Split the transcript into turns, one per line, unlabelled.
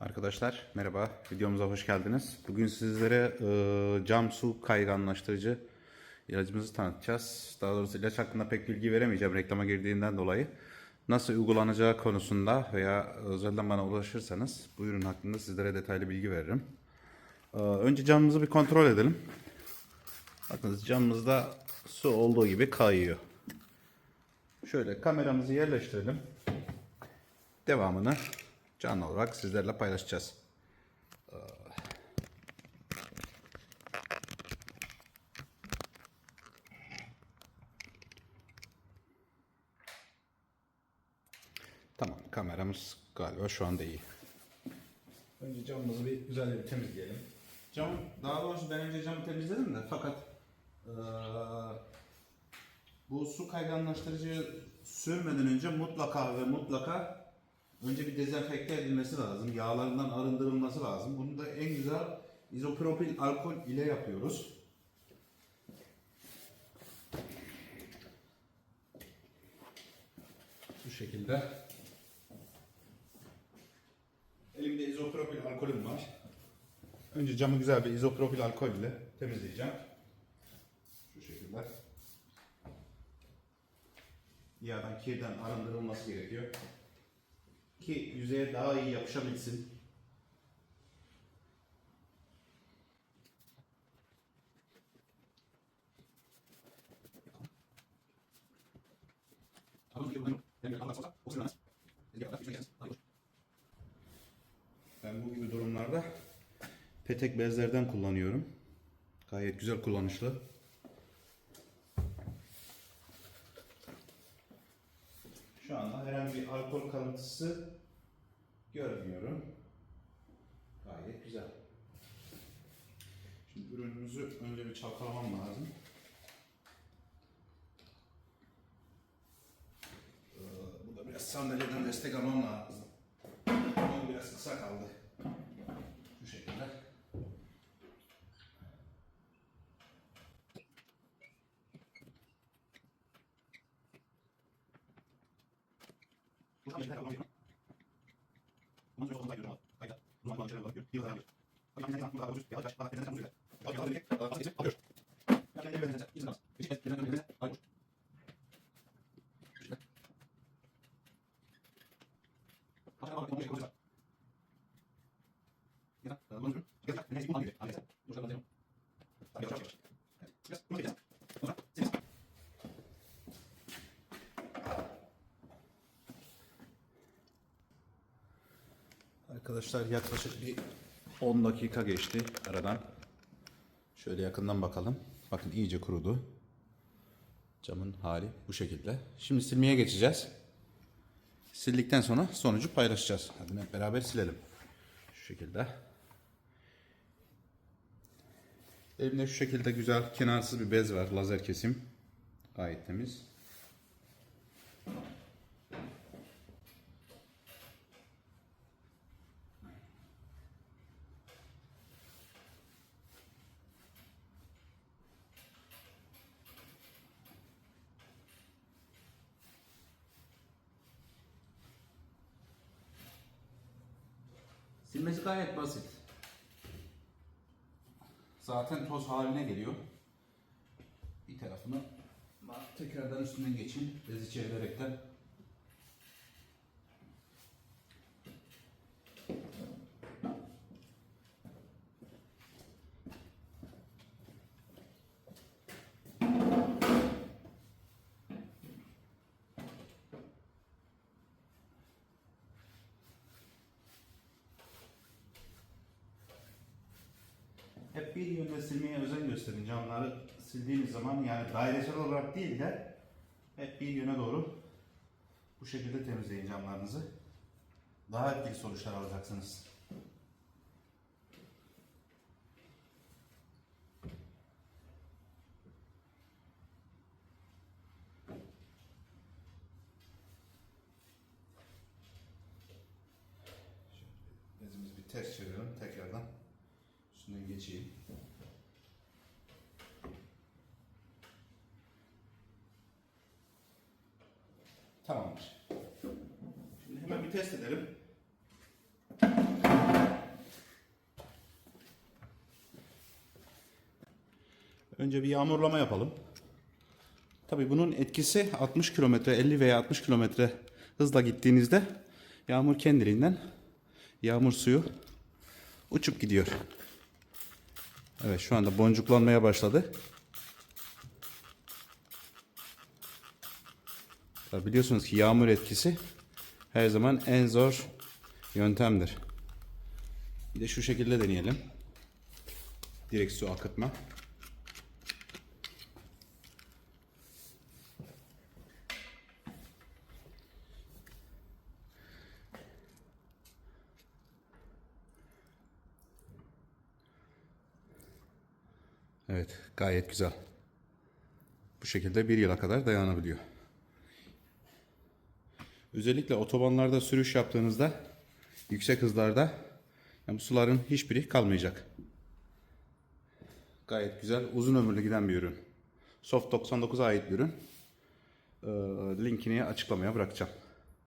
Arkadaşlar merhaba, videomuza hoş geldiniz. Bugün sizlere e, cam su kayganlaştırıcı ilacımızı tanıtacağız. Daha doğrusu ilaç hakkında pek bilgi veremeyeceğim reklama girdiğinden dolayı. Nasıl uygulanacağı konusunda veya özelden bana ulaşırsanız bu ürün hakkında sizlere detaylı bilgi veririm. E, önce camımızı bir kontrol edelim. Bakınız camımızda su olduğu gibi kayıyor. Şöyle kameramızı yerleştirelim. Devamını canlı olarak sizlerle paylaşacağız. Tamam kameramız galiba şu anda iyi. Önce camımızı bir güzel bir temizleyelim. Cam, daha doğrusu ben önce camı temizledim de fakat eee, bu su kayganlaştırıcı sürmeden önce mutlaka ve mutlaka önce bir dezenfekte edilmesi lazım. Yağlarından arındırılması lazım. Bunu da en güzel izopropil alkol ile yapıyoruz. Bu şekilde. Elimde izopropil alkolüm var. Önce camı güzel bir izopropil alkol ile temizleyeceğim. Şu şekilde. Yağdan, kirden arındırılması gerekiyor. Ki yüzeye daha iyi yapışabilsin. Ben bu gibi durumlarda petek bezlerden kullanıyorum. Gayet güzel kullanışlı. Şu anda herhangi bir alkol kalıntısı görmüyorum. Gayet güzel. Şimdi ürünümüzü önce bir çalkalamam lazım. Ee, Bu da biraz sandalyeden destek almam lazım. Biraz kısa kaldı.
Üç tane şeyler kullanıyorum. Bunun üzerine uzay görüyorum. Kayıtlar. Uzman kullanıcılara bakıyor. Bir yıldan yapıyor. Abi kendine tanıklı daha ucuz. Yavaş yavaş. Bana elinizden sen bunu söyle. Abi kendine tanıklı daha
ucuz.
Alıyor. Kendine tanıklı daha ucuz. İzin alsın. Hiç et. Kendine tanıklı daha ucuz. Alıyor. Başka bir şey yapacağız.
Arkadaşlar yaklaşık bir 10 dakika geçti aradan. Şöyle yakından bakalım. Bakın iyice kurudu. Camın hali bu şekilde. Şimdi silmeye geçeceğiz. Sildikten sonra sonucu paylaşacağız. Hadi hep beraber silelim. Şu şekilde. Elimde şu şekilde güzel kenarsız bir bez var. Lazer kesim. Gayet temiz. Silmesi gayet basit. Zaten toz haline geliyor. Bir tarafını tekrardan üstünden geçin. Bezi çevirerekten. Bir yönde silmeye özen gösterin. Camları sildiğiniz zaman yani dairesel olarak değil de hep bir yöne doğru bu şekilde temizleyin camlarınızı. Daha etkili sonuçlar alacaksınız. geçeyim. Tamamdır. Şimdi hemen bir test edelim. Önce bir yağmurlama yapalım. Tabi bunun etkisi 60 kilometre, 50 veya 60 kilometre hızla gittiğinizde yağmur kendiliğinden yağmur suyu uçup gidiyor. Evet şu anda boncuklanmaya başladı. Tabii biliyorsunuz ki yağmur etkisi her zaman en zor yöntemdir. Bir de şu şekilde deneyelim. Direkt su akıtma. Evet, gayet güzel. Bu şekilde bir yıla kadar dayanabiliyor. Özellikle otobanlarda sürüş yaptığınızda yüksek hızlarda yani bu suların hiçbiri kalmayacak. Gayet güzel, uzun ömürlü giden bir ürün. Soft 99'a ait bir ürün. Ee, linkini açıklamaya bırakacağım.